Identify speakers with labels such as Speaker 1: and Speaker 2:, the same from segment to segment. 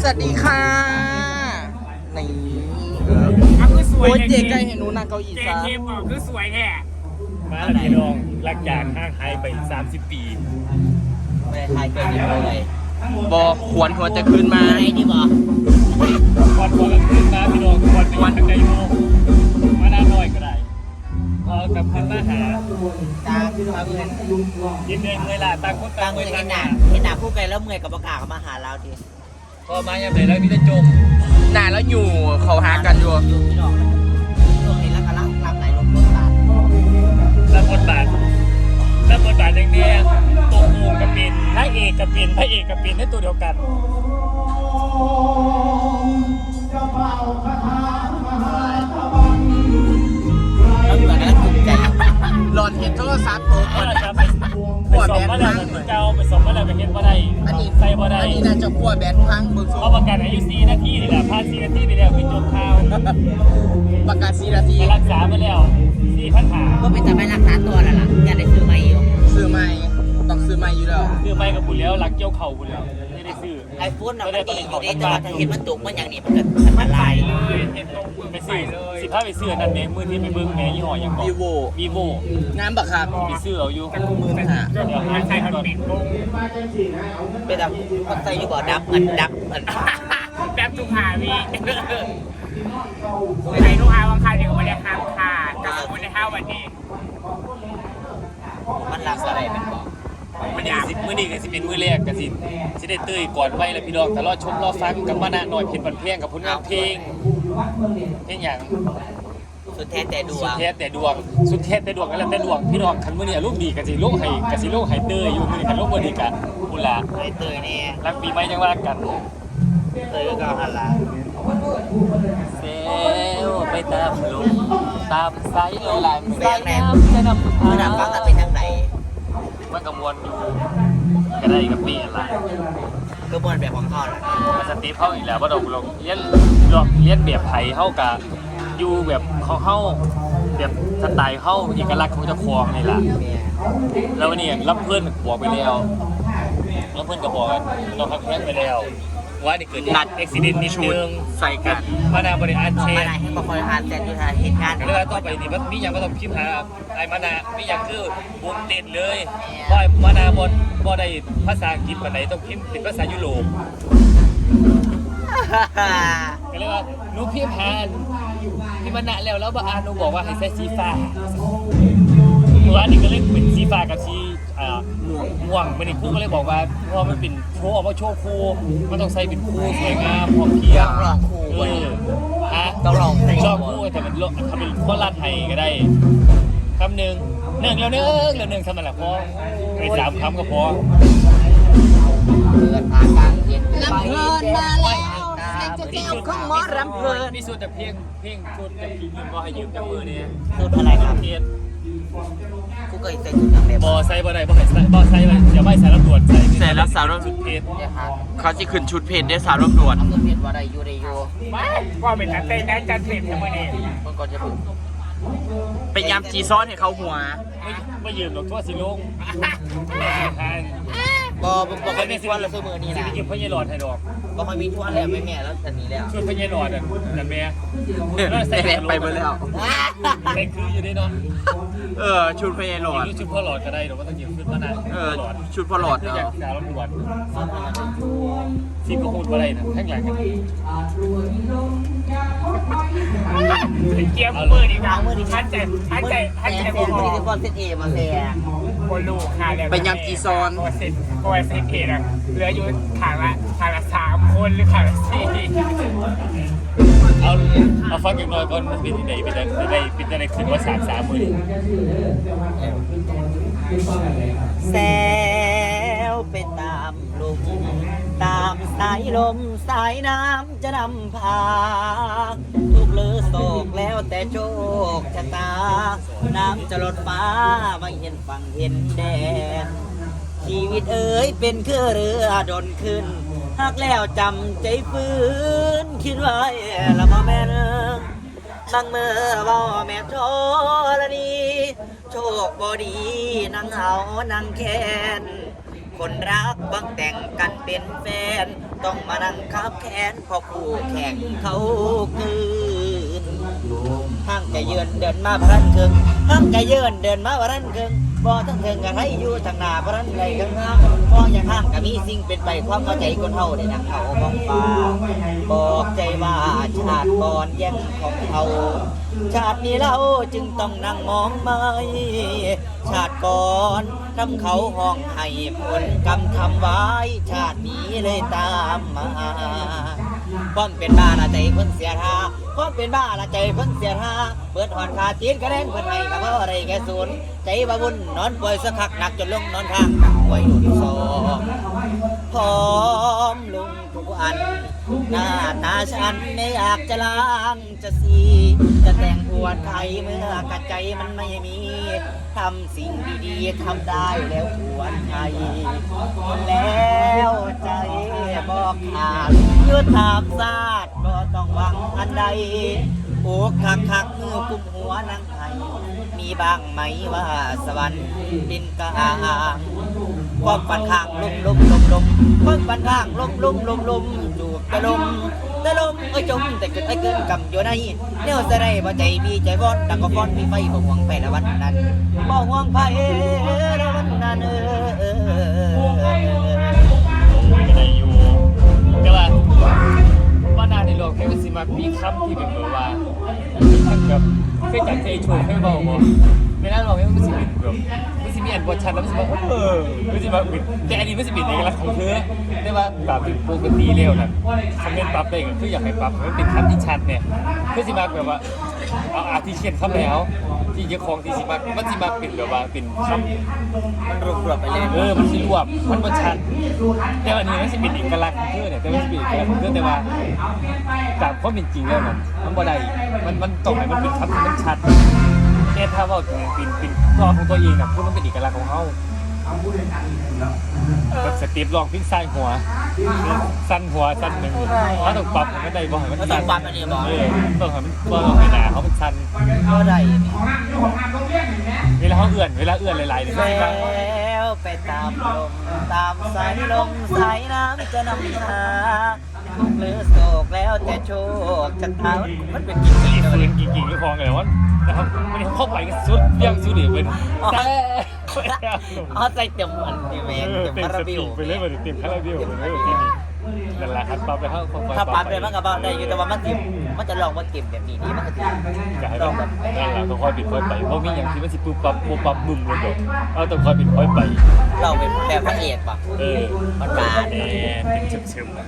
Speaker 1: สวัสดีค่ะนี่เออ
Speaker 2: เอาคือสวย
Speaker 1: โอ้ย
Speaker 2: นี่
Speaker 1: เจ๊ใกล้เห็นหนูนั่งเก้าอี้
Speaker 2: เจ
Speaker 1: ซะ
Speaker 2: เทมออกคือสวยแท้
Speaker 3: มาแล้วพี่น้องรักจากห้างไฮไป 30 ปี
Speaker 4: ไม่ได้ทายเกินอยู่เลย
Speaker 1: บอกควรหัวจะคืนมา
Speaker 4: ไอ้นี่บอก
Speaker 3: ก่อนก่ กลับขึ้นมาหา
Speaker 4: ตาคือมาเมื่อย
Speaker 3: ยินเงินเงยล่ะต่างคน
Speaker 4: ตา
Speaker 3: ต่าง
Speaker 4: เมื่
Speaker 3: เง
Speaker 4: อย
Speaker 3: ย
Speaker 4: เห็
Speaker 3: ต่านง
Speaker 4: หนาเห็นหนาคู่กันแล้วเมื่อยกับประกาศมาหาเราที
Speaker 3: พอมาอย่างไรแล้วพี่จะจม
Speaker 1: หนาแล้วอยู่เขาหากันอยู่
Speaker 4: อยู่ที่ดอกช่วงนี้แล้วก็รับรับในลมรถบาท
Speaker 3: รับบทบาทรับบทบาทอย่างเนี้ยตัวโกงกับเป็นพระเอกกับเป็นพระเอกกับเป็นในตัวเดียวกัน
Speaker 1: อดเห็นโทรศัพท์โต๊ะ
Speaker 3: เอา
Speaker 1: ก่อน
Speaker 3: ละครับไปไปสอบมาแล้วคือเก่าไปสอบมาแล้วไปเห็นว่าได้
Speaker 1: อันนี้
Speaker 3: ใส่บ่ได้
Speaker 1: อันนี้น่าจะกลัวแบนพังเบิก
Speaker 3: เขาประกาศอายุ4นาทีนี่แหละผ่าน4นาทีไปแล้วคือจบข่าว
Speaker 1: ประกาศสีนาที
Speaker 3: ไปรักษามาแล้ว4,000หา
Speaker 4: ก็เป็นแต่ไม่รักษาตัวแล้วล่ะอยากได้ซื้อมาอยู่
Speaker 1: ซื้อใหม่ต้องซื้อใหม่อยู่แล้ว
Speaker 3: คือไปกับบุญแล้วรักเกี่ยวเข่าบุญแล้ว ไม่ได้ซื้อ
Speaker 4: ไอโฟนน่ะมันดีอยู่ดีแต่ว่าถ้าเห็นมันตกมันอย่างนี้มันเกิดอันตราย
Speaker 3: ไปซื้อสิพาไปซื้อนั่นแม่มือที่ไปเบิ่งแม่ยี่ห้อหยังบอก
Speaker 1: Vivo
Speaker 3: วีโว
Speaker 1: งามบักครับ
Speaker 3: ไปซื้อเอาอยู่
Speaker 1: หมื่นห้า
Speaker 3: เดี๋ยวหาใช้ก่อน
Speaker 4: เป็นแบบมันใส่อยู่บ่อดับมันดับมัน
Speaker 2: แบบทุกหาวีใครทุกหาวังคาเดียวกับวันนี้ห้ามขาดกับวันนี้ห้าวันนี้
Speaker 4: มันรักอะไรเป็นบ อก
Speaker 3: มื้อนี้สิมื้อนี้ก็สิเป็นมื้อแรกก็สิสิได้เต้ยก่อนไว้แล้วพี่น้องแต่รอชมรอฟังกับมานะหน่อยเพลงบันเพลงกับผลงานเพลงเพลงหยัง
Speaker 4: สุดแท้แต่ดว
Speaker 3: สุด
Speaker 4: ง
Speaker 3: แท้แต่ดวงสุดแท้แต่ดวงก็แล้วแต่ดวงพี่น้องคันมื้อนี้ลูกดีก็สิลงให้ก็สิลงให้เต้ยอยู่มื้อนี้คันลงบ่ดีก็พุ่นล่ะ
Speaker 4: ไอ้เตยเนี่ย
Speaker 3: รักปีใหม่จังว่ากัน
Speaker 4: เตยก็หันหลัง
Speaker 3: เซลไปตามลมตามสายลมสายน้ำจะนำพา
Speaker 4: เมื่อนับฟังกันเป็นทางไหน
Speaker 3: มันกระมวลอยู่ก็ได้กับปีอะไร
Speaker 4: ก็มวนแบบของเขาแหละ
Speaker 3: มันสติเข้าอีกแล้วว่าเราลงเลี้ยนลองเลี้ยนแบบไทยเข้ากับอยู่แบบเขาเข้าแบบสไตล์เข้าเอกลักษณ์ของเจ้าของนี่แหละ
Speaker 4: เนี่ย
Speaker 3: แล้ววันนี้รับเพื่อนบอกไปแล้วรับเพื่อนก็บอกเราพักแพ้ไปแล้ว ว่านี่เกิดนัดอุบิเหตุนิดนึง
Speaker 1: ใส่กัน
Speaker 3: มานาบริอันเช
Speaker 4: มานไหนให้มาคอยอ่านแต่ดูทางเหตุการณ์
Speaker 3: ก็เลยว่าต่อไปนี่มันมีอย่างก็ต้องพิมพ์หาไอ้มานามีอย่างคือวงเต็นเลยว่ามานาบนบ่ได้ภาษาอังกฤษปานไหนต้องพิมพ์เป็นภาษายุโรปก็เลยว่าหนูพิมพ์หาพี่มานาแล้วแล้วบ่อ่านหนูบอกว่าให้ใส่สีฟ้าเมื่อวานนี้ก็เลยเป็นสีฟ้ากับสี อ่าม่วงม่วงมันนี่ครูก็เลยบอกว่าเพราะว่ามันเป็นโชว์ออกมาโชว์ครูมันต้องใส่เป็นครูสวยงามพร้อมเพรียง
Speaker 4: ต้องลองครู
Speaker 3: เออฮะ
Speaker 4: ต้องลองเพลง
Speaker 3: ชอบพูดแต่มันทำเป็นข้อลาดไทยก็ได้คำหนึ่งหนึ่งแล้วหนึ่งแล้วหนึ่งทำมันละพอไปสามคำก็พอ
Speaker 4: เดือนทางกลางเย็น
Speaker 1: ลำเพลินมาแล้วเด็ กจะแก้วของหมอรำเพลิน
Speaker 3: มีส่วนแต่เพียงเพียงชุดแต่ยืมก็ให้ยืมจากมือเนี่ย
Speaker 4: สุดอะไรครับ
Speaker 3: เทียน
Speaker 4: กูเคยใส่ชุดนักเรียน
Speaker 3: บอไซบ่ได้บ่ให้ใส่บ่ใส่ไว้อย่าไม่ใส่รับตรวจใส่
Speaker 1: ใส่แล้วสาวรบ
Speaker 3: ชุดเพชร
Speaker 4: เนี่ยครับ
Speaker 1: เขาจะขึ้นชุดเพจได้สาวรบด่วน
Speaker 4: ทำตัวเปลี่ยนว่าได้อยู่ได้อยู่
Speaker 2: ไม่ว่าเป็นนักเตะนักจัดเต็มทั้งวันนี้
Speaker 4: มันก็จะถูก
Speaker 1: เป็นยามจีซ้อนให้เขาหัว
Speaker 3: ไม่ไม่ยืมหรอกทั่วสิลงทาน
Speaker 4: บอบอกว่ามีชวนแล้วซื้อมือนี่
Speaker 3: สิ
Speaker 4: นะ
Speaker 3: ไปเก็บพญาหลอดให้ดอก
Speaker 4: บอกว่ามีชวนแล้วไม่แม่แล้วแต่นี้แล้ว
Speaker 3: ชุดพญาหลอดอะนั่นแม่
Speaker 1: ใส่แหลกไปเบอร์แล้ว
Speaker 3: ใส่คืออยู่ได้เนาะ
Speaker 1: เออชุดพญาหลอด
Speaker 3: รู้ชุดพ่อหลอดก็ได้หรอกว่าต้องยืมชุดมานะ
Speaker 1: เออ
Speaker 3: หลอด
Speaker 1: ชุดพอหลอด
Speaker 3: คือ
Speaker 1: เอา
Speaker 3: อยากสาวรถด่วนซีก็พูดว่าอะไรนะข้างหลังกัน
Speaker 2: เกี่ยวมือดีกว่ามือดีท่านใจท่านใจท่านใจ
Speaker 4: แฟ
Speaker 2: บ่
Speaker 4: น
Speaker 2: พ
Speaker 4: ไม่
Speaker 2: อ
Speaker 4: ได้บอลเซตเอมาแฟ น
Speaker 2: คนลูกค่ะแล้ว
Speaker 1: ไปยำจีซอน
Speaker 2: โเซ็ตโกเซ็ตเพจอะเหลืออยู่ขางละขางละสามคนหรือขางละสี่
Speaker 3: เอาเอาฟังอย่างน้อยก่อนมันเป็นที่ไหนเป็นอะไรเป็นอะไรเป็นอะไรขึ้นว่าสามสามมือ
Speaker 4: แซวไปตามลม ตามสายลมสายน้ำจะนำพา ทุกเลือโศกแล้วแต่โชคชะตา น้ำจะลดฟ้าไม่เห็นฝั่งเห็นแดน ชีวิตเอ๋ยเป็นคือเรือดนขึ้นหากแล้วจำใจฟื้นคิดไว้ละบ่แม่นนั่งเมื่อเว่าแม่โทรณีโชคบ่ดีนั่งเหานั่งแค้น คนรักบังแต่งกันเป็นแฟน ต้องมานั่งคับแขนพอคู่แข่งเขาคืนห้างจะเยือนเดินมาพรันเคิงห้างจะเยือนเดินมาพรันเคิง บ่ทั้งเคิงกับให้อยู่ทางหน้าพระนันไหลข้างห้างบ่อย่างห้างก็มีสิ่งเป็นไปความเข้าใจคนเฮาได้นังเขาบองฟ้าบอกใจว่าชาติก่อนแย่งของเขาชาตินี้เราจึงต้องนั่งมองไม่ชาติก่อนทำเขาห้องให้ผลกรรมทำไว้ ชาตินี้เลยตามมา ความเป็นบ้าละใจเพิ่นเสียท่าความเป็นบ้าละใจเพิ่นเสียท่าเปิดหอนขาตีนกระเด็นเพิ่นให้กับอะไรแค่ศูนย์ใจบาวุ่นนอนป่วยสักคักหนักจนลงนอนทางดักป่วยหนุนสองพร้อมลุงทุกอัน หน้าตาฉันไม่อยากจะล้างจะสี จะแต่งอวดใครเมื่อกระใจมันไม่มี ทำสิ่งดีๆทำได้แล้วอวดใครแล้วใจบอกขาดยุดถามซาดก็ต้องหวังอันใด โอ้คักคักๆมือกุมหัวนางไห้มีบ้างไหมว่าสวรรค์ดินกลางความฝันข้างลุ่มลุ่มลุ่มลุ่มความฝันข้างลุ่มลุ่มลุ่มลุ่ม ตะลมตะลมเอ้ยจมแต่เกิดไอ้เกินกำอยู่ในเนี่ยจะได้บ่ใจมีใจวอนดังก็ฟ้อนมีไฟบ่ห่วงไปละวันนั้นบ่ห่วงไฟละวันนั้นเออเออเออเออ
Speaker 3: ก็ได้อยู่แต่ว่าว่านาในโลกนี้มันสิมามีคำที่เป็นแบบว่าแบบเคยจัดเคยโชว์เคยเบาบ่ ไม่น่าหรอกไมันสิเป็นแบบมันสิมีอันบทชัดแล้วมันสิว่าเออมันสิมาเป็นแต่อันนี้มันสิเป็นเอกลักษณ์ของเธอได้ว่าแบบเป็นปกติแล้วนะคอมเมนต์ปรับได้ก็คืออยากให้ปรับให้มันเป็นคำที่ชัดเนี่ยคือสิมาแบบว่าเอาอาทีเขียนคำแล้ว ที่เจ้าของที่สิมามันสิมาเป็นแบบว่าเป็นคำ
Speaker 4: มันรวบรวมไปเลย
Speaker 3: เออมันสิรวบมันบ่ชัดแต่ว่าอันนี้มันสิเป็นเอกลักษณ์ของเธอเนี่ยแต่มันสิเป็นเอกลักษณ์ของเธอแต่ว่าจากความเป็นจริงแล้วมันมันบ่ได้มันมันต้องให้มันเป็นคำที่มันชัด แต่ถ้าเว่าถึงเป็นเป็นตัวของตัวเองน่ะพูดมันเป็นเอกลักษณ์ของเฮาแบบสเต็ปลองพลิกซ้ายหัว สั้นหัวสั้นหนึ่งถ้าต้องปรับมันก็ได้บ่ให้มัน
Speaker 4: ก็ต้
Speaker 3: สั้
Speaker 4: อนงปรับอันนี้บอก
Speaker 3: เออต้องให้มันบ่ต้องให้หน้าเขามันสั้น
Speaker 4: ก็ได้
Speaker 3: เวลาเขาเอื้อนเวลาเอื้อนหลายๆเนี่ย
Speaker 4: แล
Speaker 3: มันสิว่า้
Speaker 4: วไปตามลมตามสายลมสายน้ำจะนำพาทุกข์หรือโศกแล้วแต่โชคจะเท้ามันเป็นจริง
Speaker 3: กี่
Speaker 4: ๆเล
Speaker 3: คื
Speaker 4: ย
Speaker 3: นกี่กี่ก็คลองเลยว่า นะครับมันเข้าไปก็สุดเรื่องสุดเดี๋ยวเป็นแต่
Speaker 4: เอาใจเต็มมันดีเมน
Speaker 3: เต็
Speaker 4: เต็
Speaker 3: ม
Speaker 4: มคา
Speaker 3: ส
Speaker 4: ราบิ
Speaker 3: ติ
Speaker 4: ว
Speaker 3: ไปเลยมันเต็มคาราบิวไปเลยที่นี่ นั่นแหละครับปรับไปเข้า
Speaker 4: ถ้าปั๊บเลยมันก็ปั๊บได้อยู่แต่ว่ามันติมันจะลองว่าเกมแบบนี้นี่มันก็ติ
Speaker 3: จะให้แบบนั่นแหละต้องคอยปิดคอยไปเพราะมีอย่างที่มันสิปุ๊บปั๊บปุ๊บปั๊บบึ้มเลยเดี๋ยวเราต้องคอยปิดคอยไป
Speaker 4: เราเป็นแบบพระเอกป่ะ
Speaker 3: เออ
Speaker 4: มันบาน
Speaker 3: แอนเป็นเชิมๆบาน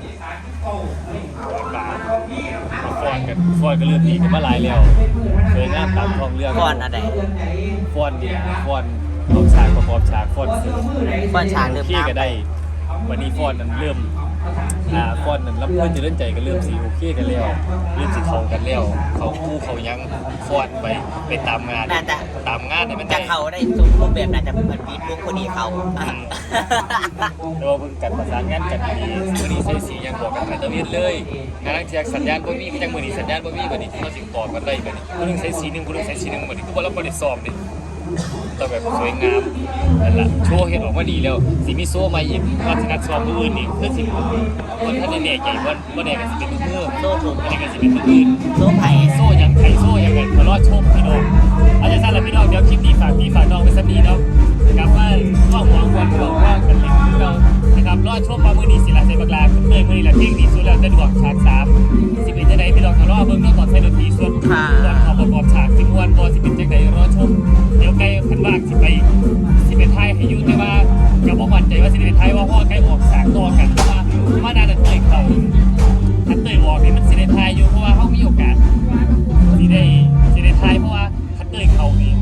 Speaker 3: ฟอนกันฟอนก็เลือดดีกันมาหลายแล้วสวยงามตามท้องเรื่อง
Speaker 4: ก่อนอะไร
Speaker 3: ฟอนดีฟอนรวมฉากประกอบฉากฟอนเสร็จ
Speaker 4: ก่อนฉากเริ่ม
Speaker 3: โอเค
Speaker 4: น้ำ
Speaker 3: ก็ได้ วันนี้ฟอนนั้นเริ่ม อ่าฟอนนั้นรับเพื่อนจะเล่นใจกันเริ่มสีโอเคกันแล้วเริ่มสีเขากันแล้วเขาคู่เขายังฟอนไปไปตามงาน
Speaker 4: น่าจะ
Speaker 3: ตามงานเนี่ยมัน
Speaker 4: จะ
Speaker 3: ได้
Speaker 4: เขาได้ทุกรูปแบบน่าจะเหมือนบีทลุกคนนี้เขา
Speaker 3: แต่ว่าเพิ่งกันประสานงานกันดีมือนี้ใส่สียังบอกกันไปตะเวนเลยงานเทียกสัญญาณบ่มีก็ยังมือนี้สัญญาณบ่มีบัดนี้เขาสิต่อกันได้บัดนี้ผู้หนึงใส่สีหนึงผู้หนึงใส่สีหนึงบัดนี้ก็บ่รับบ่ได้ซ้อมดิ ต้องแบบสวยงามนั่นล่ะโชว์เฮ็ดออกมาดีแล้วสิมีโซ่มาอีกว่าสินัดซ้อมมื้ออื่นนี่คือสิคนท่านได้แน่ใจว่าบ่แน่ก็สิเป็นมื้อ
Speaker 4: โซ่ถูก
Speaker 3: อันนี้ก็สิเป็นมื้ออื่น
Speaker 4: โซ่ไผ่
Speaker 3: โซ่ยังไข่โซ่ยังไงมารอชมพี่น้องอาจารย์สั้นและพี่น้องเดี๋ยวคลิปนี้ฝากพี่ฝากน้องไปสักนี้เนาะนะครับว่าข้อหัวควรบอกว่ากันเล็กเรานะครับรอชมมามือนี้สิละใส่บักลาเมื่อยมือนี้ละเที่ยงดีสุดแล้วจะดวกฉากสามสิเป็นจังไดพี่น้องทะเลาะเบิ่งเนาะก่อนใส่ดนตรีส่วนก่อนเขาประกอบฉากสิม่วนบ่สิเป็นจังไดรอชมเดี๋ยว ใกล้คันว่างสิไปสิเป็นไทยให้อยู่แต่ว่าก็บ่มั่นใจว่าสิเป็นไทยว่าพ่อใกล้ออกฉากต่อกันเพราะว่ามาน่าจะเตยเขาถ้าเตยออกนี่มันสิได้ทยอยู่เพราะว่าเฮามีโอกาสสิได้สิได้ทยเพราะว่าคัตเตอร์เขานี่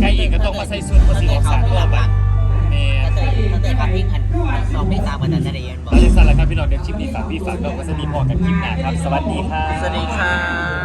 Speaker 3: ไกลเองก็ต้องมาใส่สูทมาสีออกสารรอบอะแม่
Speaker 4: ถ้าเตยถ้าเตยครับพี่อันสองพี่สามวันจะได้ยินบอก
Speaker 3: เราจะสั่นแล้วครับพี่น้องเดี๋ยวคลิปนี้ฝากพี่ฝากน้องก็จะมีพอกันคลิปหน้าครับ สวัสดีครับ
Speaker 4: สวัสดีค่ะ